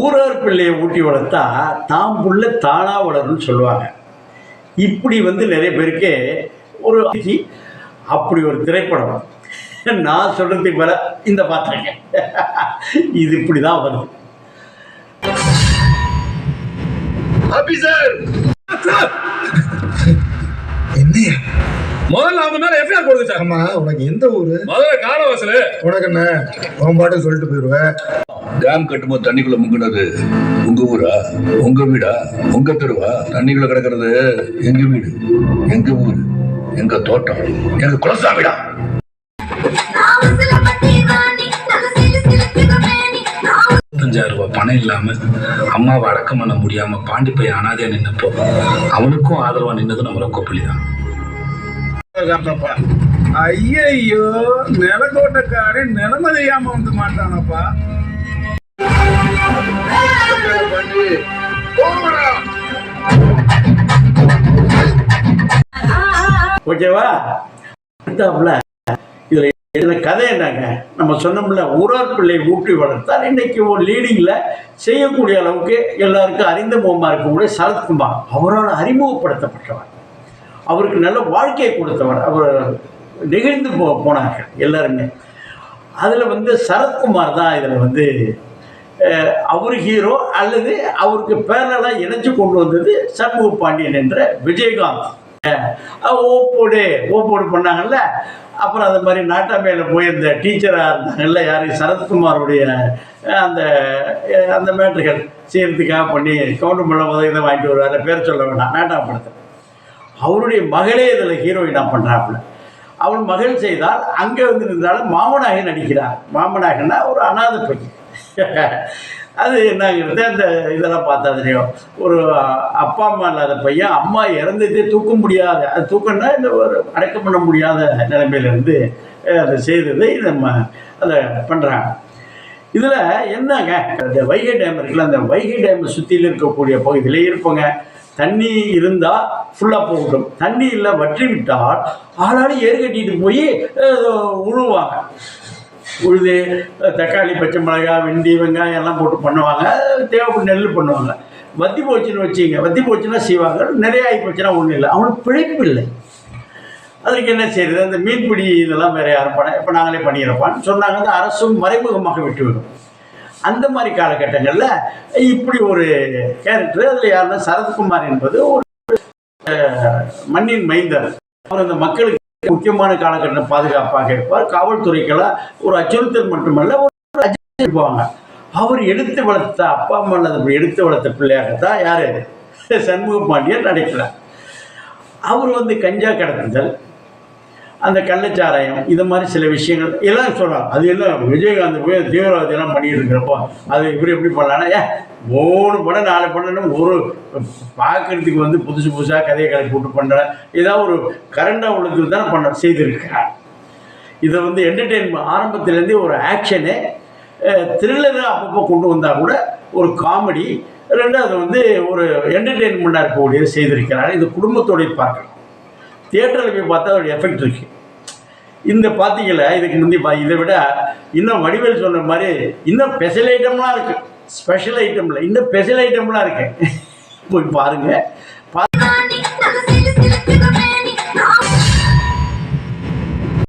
ஊரார் பிள்ளையை ஊட்டி வளர்த்தா தாம் புள்ள தானா வளரும்னு சொல்லுவாங்க. இப்படி வந்து நிறைய பேருக்கு ஒரு அப்படி ஒரு திரைப்படம். நான் சொல்றதுக்கு மேல இந்த பாத்திரங்க. இது இப்படி தான் வரும் ஆபீசர் என்னையா? முதல்ல அவங்க மேல எஃப்ஐஆர் போடுங்க சார். ஆமா உனக்கு எந்த ஊரு? முதல்ல காலவாசல். உனக்கு என்ன? உன் பாட்டுக்கு சொல்லிட்டு போயிடுவேன் டேம் கட்டும்போது தண்ணிக்குள்ள முங்கினது உங்க ஊரா? உங்க வீடா? உங்க தெருவா? தண்ணிக்குள்ள கிடக்கிறது எங்க வீடு? எங்க ஊரு? எங்க தோட்டம்? எங்க குலசாமிடா இருபத்தஞ்சாயிரம் ரூபாய் பணம் இல்லாம அம்மாவை அடக்கம் பண்ண முடியாம பாண்டி பையன் அனாதையா நின்னப்போ அவனுக்கும் ஆதரவா நின்னது நம்ம ரொக்கப்புலி தான் ஐயையோ நிலத்தோட்டக்காரன் நிலைமை வந்து மாட்டானப்பா. ஓகேவா? அடுத்தாப்புல இதுல இதுல கதை என்னங்க? நம்ம சொன்னோம்ல ஊரார் பிள்ளை ஊட்டி வளர்த்தால் இன்னைக்கு ஒரு லீடிங்ல செய்யக்கூடிய அளவுக்கு எல்லாருக்கும் அறிந்த முகமா இருக்கக்கூடிய சரத்குமார் அவரால் அறிமுகப்படுத்தப்பட்டவர். அவருக்கு நல்ல வாழ்க்கையை கொடுத்தவர் அவர் நெகிழ்ந்து போ போனார்கள் எல்லாருமே. அதில் வந்து சரத்குமார் தான் இதில் வந்து அவர் ஹீரோ அல்லது அவருக்கு பேரலாக இணைச்சு கொண்டு வந்தது சண்முக பாண்டியன் என்ற விஜயகாந்த். ஓப்போடு ஓப்போடு பண்ணாங்கல்ல? அப்புறம் அந்த மாதிரி நாட்டாமையில் போயிருந்த டீச்சராக இருந்தாங்கல்ல யார்? சரத்குமாருடைய அந்த அந்த மேட்டர்கள் செய்கிறதுக்காக பண்ணி கவுண்டமல்ல உதவி இதை வாங்கிட்டு வருவார். பேர் சொல்ல வேண்டாம் நாட்டாம் அவருடைய மகளே இதில் ஹீரோயினாக பண்ணுறாப்புல அவள் மகள் செய்தால் அங்கே வந்து இருந்தாலும் மாமனாக நடிக்கிறார். மாமனாகனா ஒரு அனாதை பையன் அது என்னங்கிறது அந்த இதெல்லாம் பார்த்தா தெரியும். ஒரு அப்பா அம்மா இல்லாத பையன் அம்மா இறந்துட்டு தூக்க முடியாத அது தூக்கம்னா இந்த ஒரு அடக்கம் பண்ண முடியாத நிலைமையிலேருந்து அதை செய்ததை நம்ம அதை பண்ணுறாங்க இதில் என்னங்க இந்த வைகை டேம் இருக்குல்ல அந்த வைகை டேம் சுற்றியில் இருக்கக்கூடிய பகுதியிலே இருப்போங்க. தண்ணி இருந்தால் ஃபுல்லாக போகட்டும். தண்ணி இல்லை வற்றி விட்டால் ஆளாடி ஏறு கட்டிட்டு போய் உழுவாங்க. உழுது தக்காளி பச்சை மிளகாய் வெண்டி வெங்காயம் எல்லாம் போட்டு பண்ணுவாங்க. தேவைப்படும் நெல் பண்ணுவாங்க. வத்தி போச்சுன்னு வச்சுங்க வத்தி போச்சுன்னா செய்வாங்க. நிறைய ஆகி போச்சுன்னா ஒன்றும் இல்லை. அவனுக்கு பிழைப்பு இல்லை. அதுக்கு என்ன செய்யறது? அந்த மீன்பிடி இதெல்லாம் வேற யாரும் பண்ண இப்போ நாங்களே பண்ணிடுறப்பான்னு சொன்னாங்க அரசும் மறைமுகமாக விட்டுவிடும் அந்த மாதிரி காலகட்டங்களில் இப்படி ஒரு கேரக்டர் அதில் யாருன்னா சரத்குமார் என்பது ஒரு மண்ணின் மைந்தர். அவர் அந்த மக்களுக்கு முக்கியமான காலகட்டம் பாதுகாப்பாக இருப்பார். காவல்துறைக்கெல்லாம் ஒரு அச்சுறுத்தல் மட்டுமல்ல ஒரு அச்சுறுத்தல் அவர் எடுத்து வளர்த்த அப்பா அம்மா எடுத்து வளர்த்த பிள்ளையாகத்தான் யார்? சண்முக பாண்டியன் நடிக்கிறார். அவர் வந்து கஞ்சா கடத்துதல் அந்த கள்ளச்சாராயம் இது மாதிரி சில விஷயங்கள் எல்லாம் சொல்லலாம். அது எல்லாம் விஜயகாந்த் போய் தீவிரவாதியெல்லாம் பண்ணிட்டு இருக்கிறப்போ அது இவர் எப்படி பண்ணலான்னா ஏன் மூணு படம் நாலு படம் ஒரு பார்க்கறதுக்கு வந்து புதுசு புதுசாக கதையை கதை போட்டு பண்ணுறேன் ஏதாவது ஒரு கரண்டாக உள்ளதுக்கு தான் பண்ண செய்திருக்கிறார். இதை வந்து என்டர்டெயின்மெண்ட் ஆரம்பத்துலேருந்தே ஒரு ஆக்ஷனு த்ரில்லரு அப்பப்போ கொண்டு வந்தால் கூட ஒரு காமெடி ரெண்டாவது வந்து ஒரு என்டர்டெயின்மெண்ட்டாக இருக்கக்கூடியது செய்திருக்கிறார். இது குடும்பத்தோடய பார்க்கலாம் தியேட்டரில் போய் பார்த்தா ஒரு எஃபெக்ட் இருக்கு. இந்த பார்த்தீங்களா இதுக்கு முந்தி பா இதை விட இன்னும் வடிவேல் சொன்ன மாதிரி இன்னும் ஸ்பெஷல் ஐட்டம்லாம் இருக்குது ஸ்பெஷல் ஐட்டமில் இன்னும் ஸ்பெஷல் ஐட்டம்லாம் இருக்குது போய் பாருங்க.